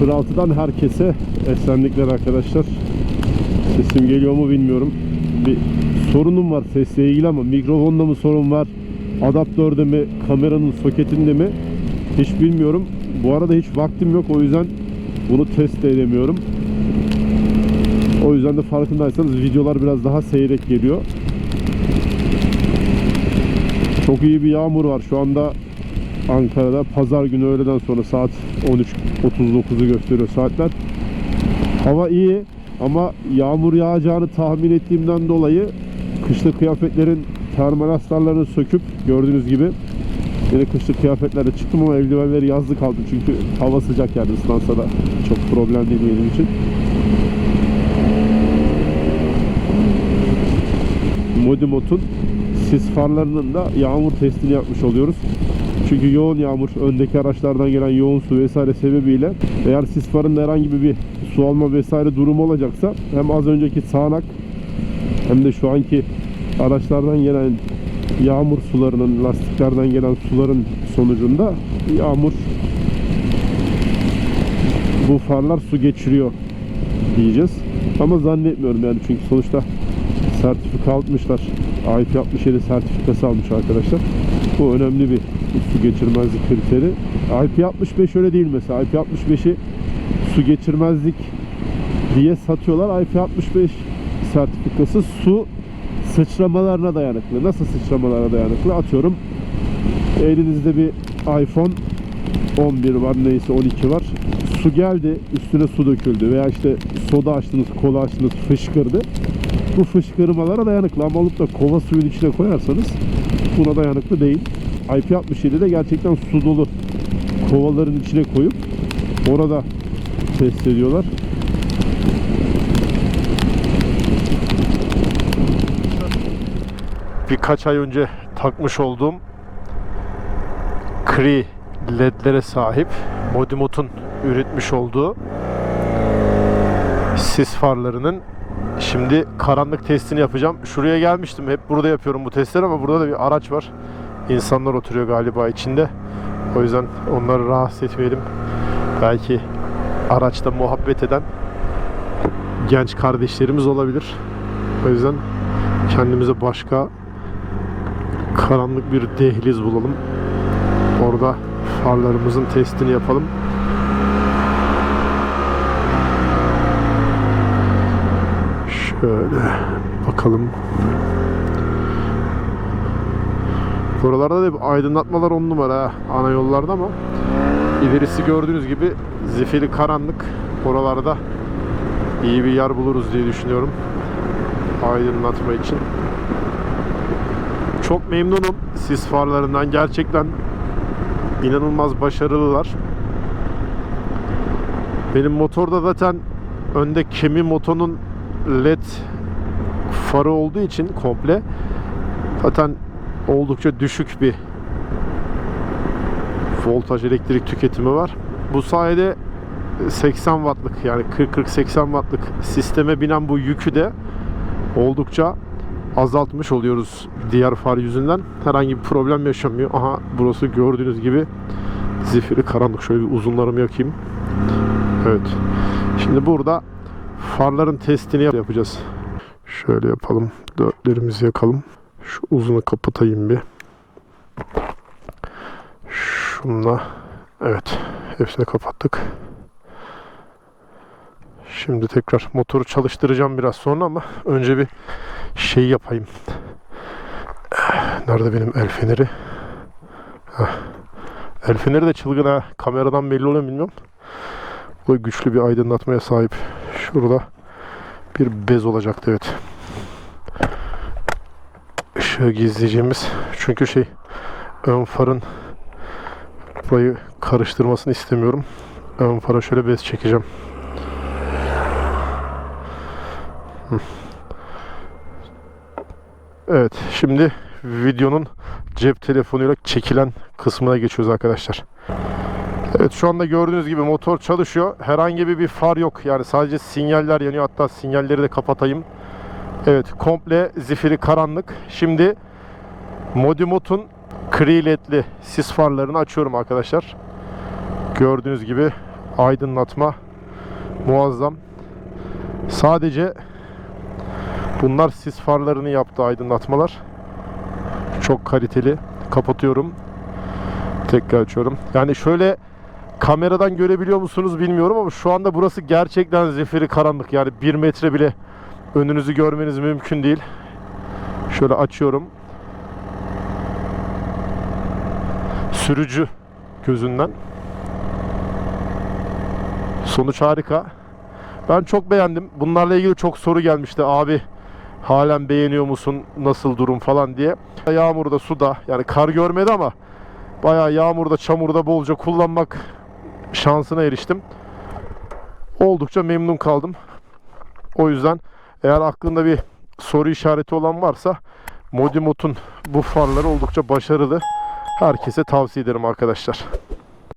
Mod'dan herkese esenlikler arkadaşlar. Sesim geliyor mu bilmiyorum. Bir sorunum var sesle ilgili ama mikrofonda mı sorun var? Adaptörde mi? Kameranın soketinde mi? Hiç bilmiyorum. Bu arada hiç vaktim yok o yüzden bunu test de edemiyorum. O yüzden de farkındaysanız videolar biraz daha seyrek geliyor. Çok iyi bir yağmur var şu anda Ankara'da. Pazar günü öğleden sonra saat 13.39'u gösteriyor saatler. Hava iyi ama yağmur yağacağını tahmin ettiğimden dolayı kışlık kıyafetlerin termal astarlarını söküp gördüğünüz gibi yine kışlık kıyafetlerle çıktım ama eldivenleri yazlık aldım çünkü hava sıcak yani ıslansa da çok problem değil benim için. Modimot'un sis farlarının da yağmur testini yapmış oluyoruz. Çünkü yoğun yağmur, öndeki araçlardan gelen yoğun su vesaire sebebiyle eğer sis farında herhangi bir su alma vesaire durumu olacaksa hem az önceki sağanak hem de şu anki araçlardan gelen yağmur sularının, lastiklerden gelen suların sonucunda yağmur bu farlar su geçiriyor diyeceğiz. Ama zannetmiyorum yani çünkü sonuçta sertifika almışlar. IP67 sertifikası almış arkadaşlar. Bu önemli bir su geçirmezlik kriteri. IP65 öyle değil mesela. IP65'i su geçirmezlik diye satıyorlar. IP65 sertifikası su sıçramalarına dayanıklı. Nasıl sıçramalara dayanıklı? Atıyorum elinizde bir iPhone 11 var neyse 12 var. Su geldi üstüne su döküldü veya işte soda açtınız kola açtınız fışkırdı. Bu fışkırmalara dayanıklı ama alıp da kova suyun içine koyarsanız buna dayanıklı değil. IP67'de gerçekten su dolu kovaların içine koyup orada test ediyorlar. Birkaç ay önce takmış olduğum Cree ledlere sahip Modimot'un üretmiş olduğu sis farlarının şimdi karanlık testini yapacağım. Şuraya gelmiştim. Hep burada yapıyorum bu testleri ama burada da bir araç var. İnsanlar oturuyor galiba içinde. O yüzden onları rahatsız etmeyelim. Belki araçta muhabbet eden genç kardeşlerimiz olabilir. O yüzden kendimize başka karanlık bir dehliz bulalım. Orada farlarımızın testini yapalım. Şöyle bakalım. Buralarda da aydınlatmalar on numara ana yollarda ama ilerisi gördüğünüz gibi zifiri karanlık. Oralarda iyi bir yer buluruz diye düşünüyorum. Aydınlatma için. Çok memnunum sis farlarından. Gerçekten inanılmaz başarılılar. Benim motorda zaten önde kemi motonun led farı olduğu için komple zaten oldukça düşük bir voltaj elektrik tüketimi var. Bu sayede 80 wattlık yani 40-40-80 wattlık sisteme binen bu yükü de oldukça azaltmış oluyoruz diğer far yüzünden. Herhangi bir problem yaşamıyor. Aha burası gördüğünüz gibi zifiri karanlık. Şöyle bir uzunlarımı yakayım. Evet. Şimdi burada farların testini yap- yapacağız. Şöyle yapalım. Dörtlerimizi yakalım. Şu uzunu kapatayım bir. Şunla. Evet. Hepsini kapattık. Şimdi tekrar motoru çalıştıracağım biraz sonra ama önce bir şey yapayım. Nerede benim el feneri? Heh. El feneri de çılgın ha. Kameradan belli oluyor bilmiyorum. Bu güçlü bir aydınlatmaya sahip. Şurada bir bez olacaktı evet. Işığı gizleyeceğimiz. Çünkü şey ön farın burayı karıştırmasını istemiyorum. Ön fara şöyle bez çekeceğim. Evet şimdi videonun cep telefonuyla çekilen kısmına geçiyoruz arkadaşlar. Evet şu anda gördüğünüz gibi motor çalışıyor. Herhangi bir, bir far yok. Yani sadece sinyaller yanıyor. Hatta sinyalleri de kapatayım. Evet komple zifiri karanlık. Şimdi Modimot'un Cree ledli sis farlarını açıyorum arkadaşlar. Gördüğünüz gibi aydınlatma Muazzam. Sadece bunlar sis farlarını yaptığı aydınlatmalar. Çok kaliteli. Kapatıyorum. Tekrar açıyorum. Yani şöyle kameradan görebiliyor musunuz bilmiyorum ama şu anda burası gerçekten zifiri karanlık. Yani bir metre bile önünüzü görmeniz mümkün değil. Şöyle açıyorum. Sürücü gözünden. Sonuç harika. Ben çok beğendim. Bunlarla ilgili çok soru gelmişti. Abi halen beğeniyor musun? Nasıl durum falan diye. Yağmurda, suda yani kar görmedi ama bayağı yağmurda, çamurda bolca kullanmak şansına eriştim. Oldukça memnun kaldım. O yüzden eğer aklında bir soru işareti olan varsa Modimot'un bu farları oldukça başarılı. Herkese tavsiye ederim arkadaşlar.